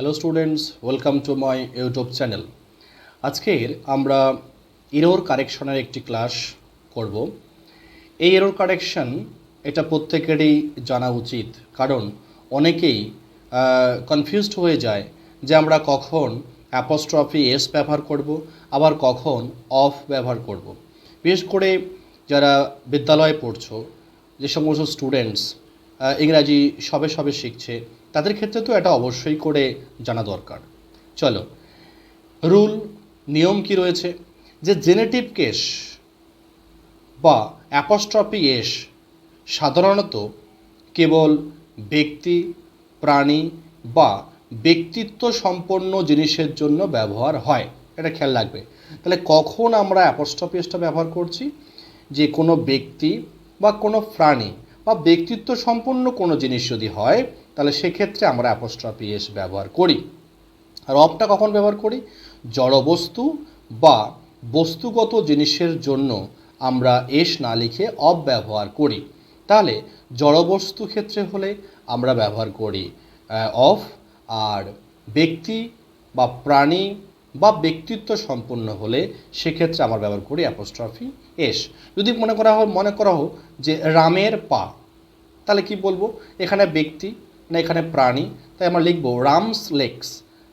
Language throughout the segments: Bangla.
Hello students welcome to my YouTube channel আজকের আমরা এরোর কারেকশনের একটি ক্লাস করব। এই এরোর কারেকশন এটা প্রত্যেকেরই জানা উচিত, কারণ অনেকেই কনফিউজড হয়ে যায় যে আমরা কখন অ্যাপোস্ট্রফি এস ব্যবহার করব, আবার কখন অফ ব্যবহার করব। বিশেষ করে যারা বিদ্যালয়ে পড়ছো, যে সমস্ত স্টুডেন্টস ইংরাজি সবে সবে শিখছে তাদের ক্ষেত্রে তো এটা অবশ্যই করে জানা দরকার। চলো, রুল, নিয়ম কি রয়েছে? যে জেনেটিভ কেস বা অ্যাপস্ট্রপি এস সাধারণত কেবল ব্যক্তি, প্রাণী বা ব্যক্তিত্ব সম্পন্ন জিনিসের জন্য ব্যবহার হয়। এটা খেয়াল রাখবে। তাহলে কখন আমরা অ্যাপস্ট্রপি এসটা ব্যবহার করছি? যে কোনো ব্যক্তি বা কোনো প্রাণী বা ব্যক্তিত্ব সম্পন্ন কোনো জিনিস যদি হয় তাহলে সেক্ষেত্রে আমরা অ্যাপোস্ট্রফি এস ব্যবহার করি। আর অফটা কখন ব্যবহার করি? জড়বস্তু বা বস্তুগত জিনিসের জন্য আমরা এস না লিখে অফ ব্যবহার করি। তাহলে জড়বস্তু ক্ষেত্রে হলে আমরা ব্যবহার করি অফ আর ব্যক্তি বা প্রাণী বা ব্যক্তিত্ব সম্পন্ন হলে সেক্ষেত্রে আমরা ব্যবহার করি অ্যাপোস্ট্রফি এস যদি মনে করা হয়, মনে করা হোক যে রামের পা, তাহলে কি বলব? এখানে ব্যক্তি না এখানে প্রাণী, তাই আমরা লিখব রামস লেক্স।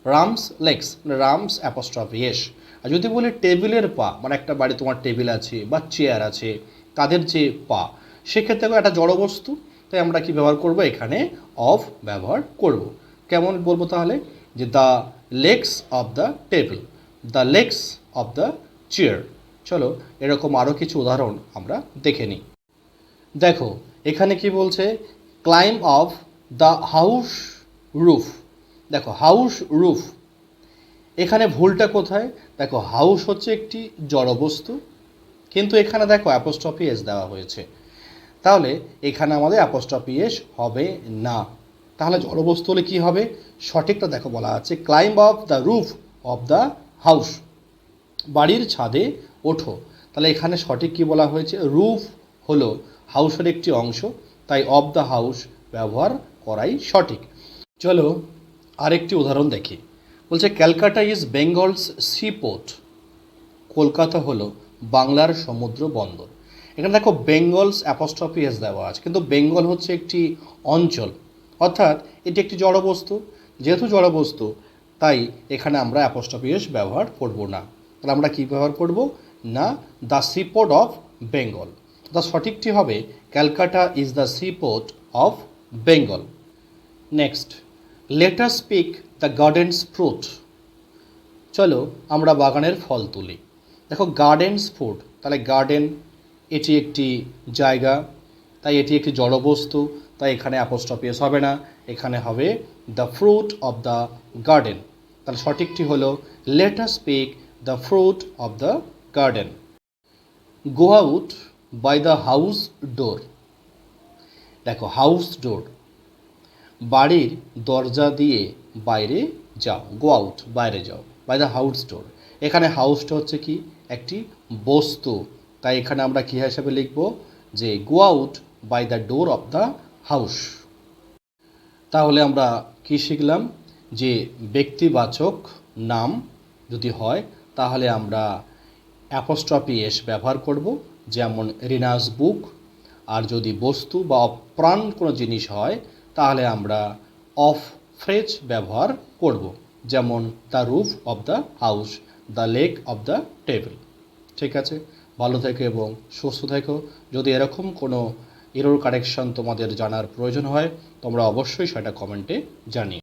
রামস লেক্স রামস অ্যাপোস্ট্রফি এস আর যদি বলি টেবিলের পা মানে একটা বাড়ি তোমার টেবিল আছে বা চেয়ার আছে, তাদের যে পা, সেক্ষেত্রে একটা জড়বস্তু তাই আমরা কি ব্যবহার করব এখানে? অফ ব্যবহার করব। কেমন বলব তাহলে? যে the legs of the table, the legs of the chair. চলো, এরকম আরও কিছু উদাহরণ আমরা দেখে নিই। দেখো, এখানে কি বলছে? Climb of the house roof. দেখো, হাউস রুফ। এখানে ভুলটা কোথায়? দেখো, হাউস হচ্ছে একটি জড়বস্তু, কিন্তু এখানে দেখো অ্যাপোস্টপি এস দেওয়া হয়েছে। তাহলে এখানে আমাদের অ্যাপোস্টপি এস হবে না। তাহলে জড়বস্তু হলে কী হবে? সঠিকটা দেখো বলা আছে climb of the roof of the house বাড়ির ছাদে ওঠো। তাহলে এখানে সঠিক কি বলা হয়েছে? রুফ হলো হাউসের একটি অংশ, তাই অফ দ্য হাউস ব্যবহার করাই সঠিক। চলো আরেকটি উদাহরণ দেখি। বলছে, Calcutta is Bengal's sea port. Kolkata হলো বাংলার সমুদ্র বন্দর। এখানে দেখো, বেঙ্গলস অ্যাপোস্ট্রফি এস দেওয়া আছে, কিন্তু বেঙ্গল হচ্ছে একটি অঞ্চল। অর্থাৎ এটি একটি জড়বস্তু যেহেতু জড়বস্তু তাই এখানে আমরা অ্যাপোস্ট্রফি এস ব্যবহার করব না। তাহলে আমরা কী ব্যবহার করব? না the seaport of Bengal the সঠিকটি হবে, Calcutta is the seaport of Bengal next letter speak the garden's fruit চলো আমরা বাগানের ফল তুলি। দেখো গার্ডেন্স ফ্রুট তাহলে গার্ডেন এটি একটি জায়গা, তাই এটি একটি জড়বস্তু তাই এখানে অ্যাপোস্টপিয়াস হবে না, এখানে হবে the fruit of the garden তাহলে সঠিকটি হলো letter speak the fruit of the garden go out by the house door দেখো হাউস ডোর বাড়ির দরজা দিয়ে বাইরে যাও। গো আউট বাইরে যাও বাই দ্য হাউস ডোর এখানে হাউসটা হচ্ছে কি? একটি বস্তু। তাই এখানে আমরা কী হিসাবে লিখব? যে go out by the door of the house তাহলে আমরা কি শিখলাম? যে ব্যক্তিবাচক নাম যদি হয়, তাহলে আমরা অ্যাপোস্ট্রপি এস ব্যবহার করব, যেমন রিনাস বুক। আর যদি বস্তু বা অপ্রাণ কোনো জিনিস হয় তাহলে আমরা অফ ফ্রেজ ব্যবহার করব, যেমন the roof of the house the leg of the table ঠিক আছে? ভালো থেকো এবং সুস্থ থেকো। যদি এরকম কোনো এরোর কারেকশন তোমাদের জানার প্রয়োজন হয়, তোমরা অবশ্যই সেটা কমেন্টে জানিও।